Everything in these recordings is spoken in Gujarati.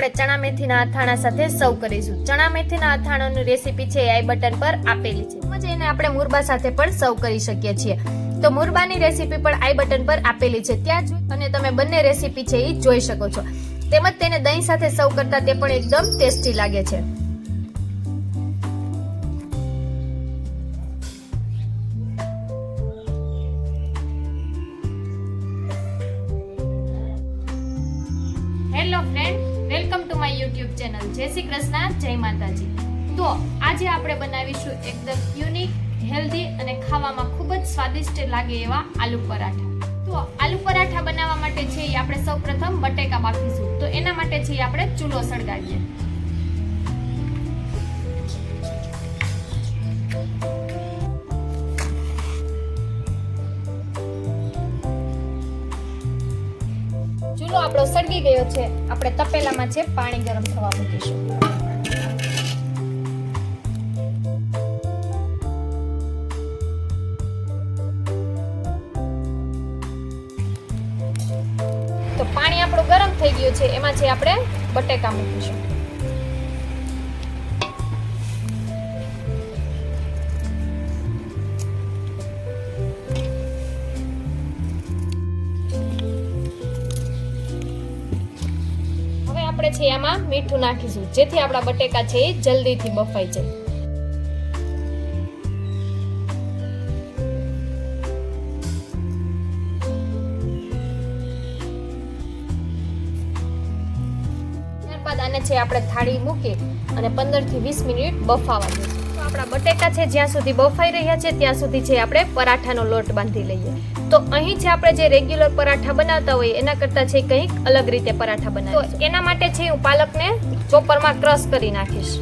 આપણે ચણા મેથીના અથાણા સાથે સર્વ કરીશું. ચણા મેથીના અથાણાની રેસીપી છે આઈ બટન પર આપેલી છે. તેમજ એને આપણે મુરબા સાથે પણ સર્વ કરી શકીએ છીએ. તો મુરબાની રેસીપી પણ આઈ બટન પર આપેલી છે. ત્યાં જ અને તમે બંને રેસીપી છે એ જોઈ શકો છો. તેમજ તેને દહીં સાથે સર્વ કરતા તે પણ એકદમ ટેસ્ટી લાગે છે. Hello friend welcome to my YouTube channel. જય શ્રી કૃષ્ણ, જય માતાજી. તો આજે આપણે બનાવીશું એકદમ યુનિક, હેલ્ધી અને ખાવામાં ખૂબ જ સ્વાદિષ્ટ લાગે એવા આલુ પરાઠા. તો આલુ પરાઠા બનાવવા માટે છે આપણે સૌપ્રથમ બટેકા બાફીશું. તો એના માટે છે આપણે ચૂલો સળગાવીએ. સળગી ગયો છે. આપણે તપેલામાં છે પાણી ગરમ થવા મૂકીશું. તો પાણી આપણું ગરમ થઈ ગયું છે. એમાં જે આપણે બટેકા મૂકીશું. હવે છે આમાં મીઠું નાખીશું. જેથી આપણા બટેકા છે એ જલ્દીથી બફાઈ જાય. ત્યારબાદ આને છે આપણે થાળી મૂકી અને 15 થી વીસ મિનિટ બફાવા દઈશું આપણા બટેકા છે જ્યાં સુધી બફાઈ રહ્યા છે, ત્યાં સુધી છે આપણે પરાઠાનો લોટ બાંધી લઈએ. તો અહીં છે આપણે જે રેગ્યુલર પરાઠા બનાવતા હોઈએ, એના કરતાં છે કંઈક અલગ રીતે પરાઠા બનાવીશું તો એના માટે છે હું પાલકને ચોપરમાં ક્રશ કરી નાખીશ.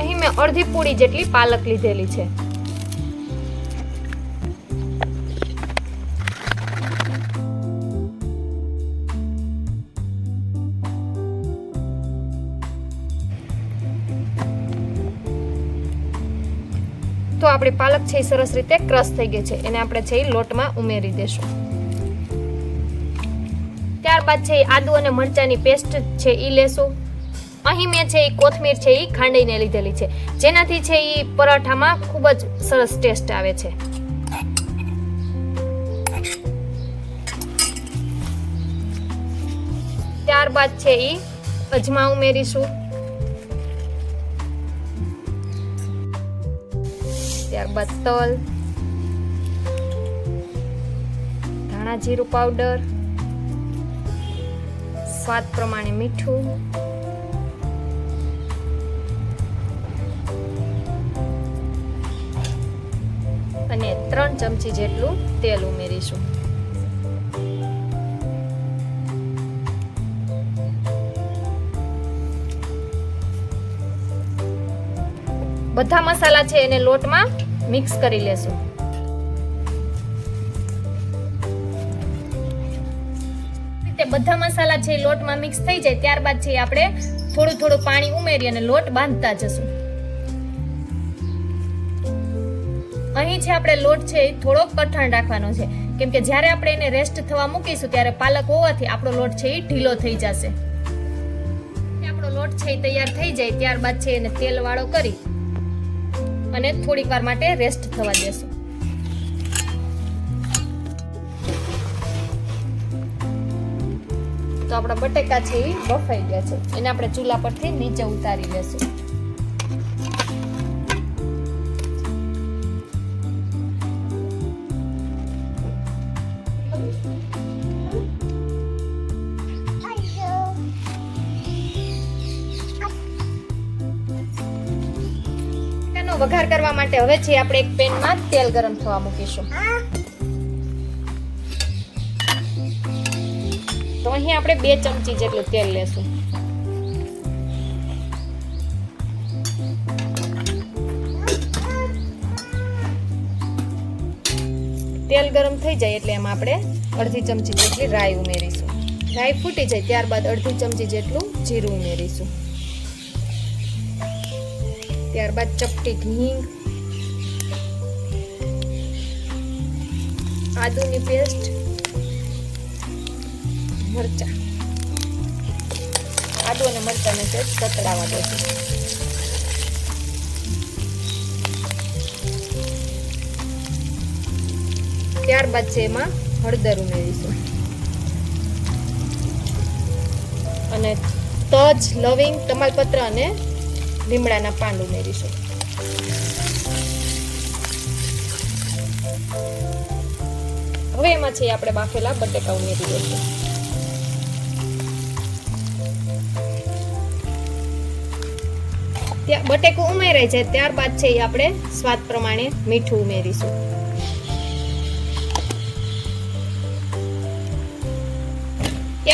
અહીં મેં અડધી પૂડી જેટલી પાલક લીધેલી છે. તો આપણી પાલક છે એ સરસ રીતે ક્રશ થઈ ગઈ છે. એને આપણે છે એ લોટમાં ઉમેરી દેશું. ત્યારબાદ છે એ આદુ અને મરચાંની પેસ્ટ છે એ લેશું. અહીં મેં છે એ કોથમીર છે એ ખાંડીને લીધેલી છે. જેનાથી છે એ પરાઠામાં ખૂબ જ સરસ ટેસ્ટ આવે છે. ત્યારબાદ છે એ અજમા ઉમેરીશું. ત્યારબાદ તલ ધાણા જીરું પાવડર, સ્વાદ પ્રમાણે મીઠું, અને ત્રણ ચમચી જેટલું તેલ ઉમેરીશું. બધા મસાલા છે એને લોટમાં મિક્સ કરી લેશું. રીતે બધા મસાલા છે લોટમાં મિક્સ થઈ જાય ત્યારબાદ છે આપણે થોડું થોડું પાણી ઉમેરી અને લોટ બાંધતા જશું. અહીં છે આપણે લોટ છે એ થોડો કઠણ રાખવાનો છે. કેમ કે જ્યારે આપણે એને રેસ્ટ થવા મૂકીશું ત્યારે પાલક હોવાથી આપણો લોટ છે એ ઢીલો થઈ જશે. આપણો લોટ છે એ તૈયાર થઈ જાય ત્યારબાદ છે એને તેલ વાળો કરી અને થોડીક વાર માટે રેસ્ટ થવા દેશું. તો આપણા બટેકા છે એ બફાઈ ગયા છે. એને આપણે ચૂલા પરથી નીચે ઉતારી લેશું. વઘાર કરવા માટે હવે છે આપણે એક પેનમાં તેલ ગરમ થવા મૂકીશું. તો અહીં આપણે બે ચમચી જેટલું તેલ લેશું. તેલ ગરમ થઈ જાય એટલે એમાં આપણે અડધી ચમચી જેટલી રાઈ ઉમેરીશું. રાઈ ફૂટી જાય ત્યારબાદ અડધી ચમચી જેટલું જીરું ઉમેરીશું. ત્યારબાદ ચપટી હિંગ આદુની પેસ્ટ. મરચા. આદુ અને મરચાને સેજ સતડાવા દેશું. ત્યારબાદ છે એમાં હળદર ઉમેરીશું. અને તજ, લવિંગ, તમાલપત્ર અને લીમડાના પાન ઉમેરીશું. હવે એમાં છે આપણે બાફેલા બટેકા ઉમેરી દઈશું. ત્યાં બટેકું ઉમેરાય છે, ત્યારબાદ છે એ આપણે સ્વાદ પ્રમાણે મીઠું ઉમેરીશું.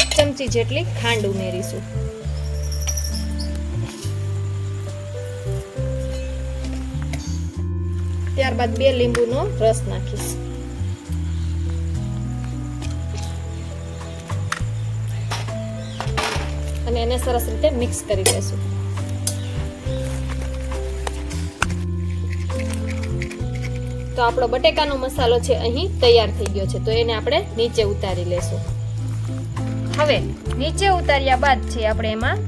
એક ચમચી જેટલી ખાંડ ઉમેરીશું. ત્યારબાદ બે લીંબુનો રસ નાખીશ. અને એને સરસ રીતે મિક્સ કરી લેશું. તો આપણો બટેકાનો મસાલો છે અહીં તૈયાર થઈ ગયો છે, તો એને આપણે નીચે ઉતારી લેશું. હવે નીચે ઉતાર્યા બાદ છે આપણે એમાં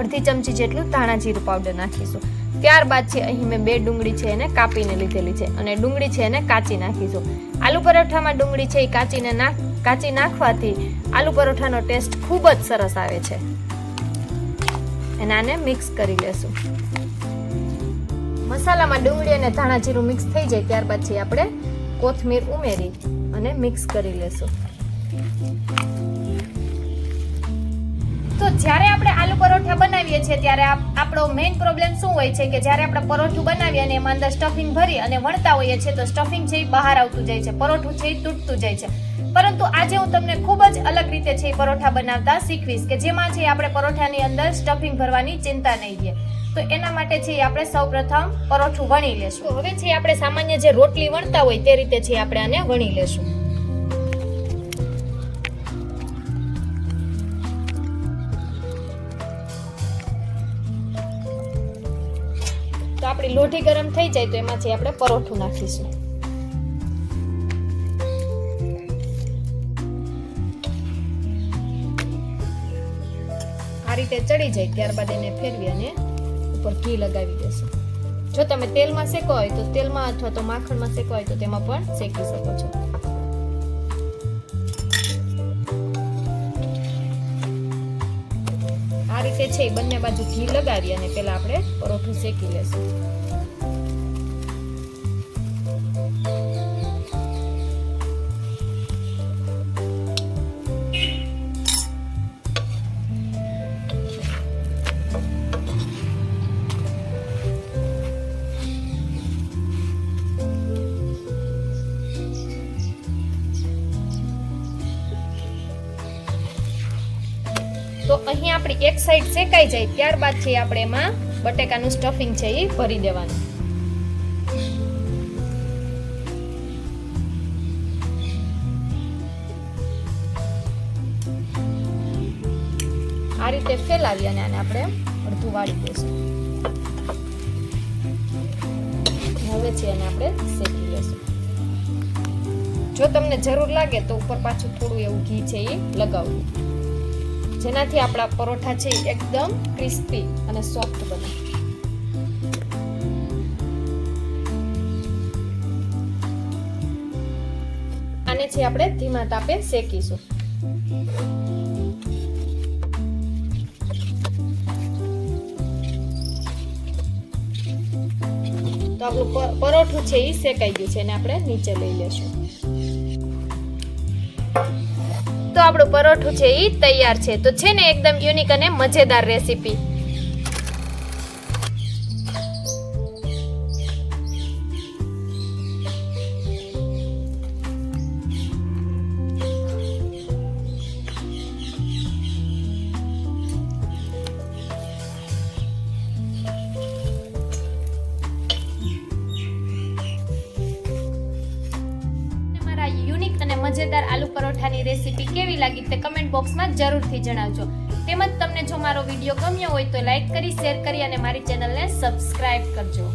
અડધી ચમચી જેટલું ધાણા જીરું પાવડર નાખીશું. ત્યારબાદ છે, અહીં મેં બે ડુંગળી છે એને કાપીને લીધેલી છે અને ડુંગળી છે એને કાચી નાખીશું. આલુ પરોઠામાં ડુંગળી છે એ કાચીને નાખ, કાચી નાખવાથી આલુ પરોઠાનો ટેસ્ટ ખૂબ જ સરસ આવે છે. અને આને મિક્સ કરી લેશું. મસાલામાં ડુંગળી અને ધાણા જીરું મિક્સ થઈ જાય ત્યારબાદ છે આપણે કોથમીર ઉમેરી અને મિક્સ કરી લેશું. તો જ્યારે આપણે આલુ પરોઠા બનાવીએ છીએ, ત્યારે આપણો મેઇન પ્રોબ્લેમ શું હોય છે કે જ્યારે આપણે પરોઠું બનાવીએ અને એમાં અંદર સ્ટફિંગ ભરી અને વણતા હોઈએ છીએ, તો સ્ટફિંગ છે એ બહાર આવતું જાય છે, પરોઠું છે એ તૂટતું જાય છે. પરંતુ આજે હું તમને ખૂબ જ અલગ રીતે છે એ પરોઠા બનાવતા શીખવીશ કે જેમાં છે આપણે પરોઠાની અંદર સ્ટફિંગ ભરવાની ચિંતા નહીં રહે તો એના માટે છે આપણે સૌપ્રથમ પરોઠું વણી લેશું. હવે છે આપણે સામાન્ય જે રોટલી વણતા હોય તે રીતે છે આપણે આને વણી લેશું. તો આપણી લોઢી ગરમ થઈ જાય તો એમાંથી આપણે પરોઠું નાખીશું. આ રીતે ચડી જાય ત્યારબાદ એને ફેરવી અને ઉપર ઘી લગાવી દેશું. જો તમે તેલમાં શેકો હોય તો તેલમાં અથવા તો માખણમાં શેકો હોય તો તેમાં પણ શેકી શકો છો. આ છે એ બંને બાજુ ઘી લગાવી અને પહેલાં આપણે પરોઠું શેકી લેશું. આપણી એક સાઈડ શેકાઈ જાય, ત્યારબાદ છે આપણે એમાં બટેકાનું સ્ટફિંગ છે એ ભરી દેવાનું. આ રીતે ફેલાવી અને આને આપણે અડધું વાળી દઈશું. હવે છે એને આપણે શેકી લેશું જો તમને જરૂર લાગે તો ઉપર પાછું થોડું એવું ઘી છે એ લગાવવું. જેનાથી આપણા પરોઠા છે એકદમ ક્રિસ્પી અને સોફ્ટ બને. આને છે આપણે ધીમા તાપે શેકીશું. તો આપણું પરોઠું છે એ શેકાઈ ગયું છે, એને આપણે નીચે લઈ લેશું. તો આપણું પરોઠું છે એ તૈયાર છે. તો છે ને એકદમ યુનિક અને મજેદાર રેસીપી મજેદાર આલુ પરોઠાની રેસીપી કેવી લાગી તે કમેન્ટ બોક્સમાં જરૂરથી જણાવજો. તેમજ તમને જો મારો વીડિયો ગમ્યો હોય તો લાઈક કરી શેર કરી અને મારી ચેનલને સબસ્ક્રાઇબ કરજો.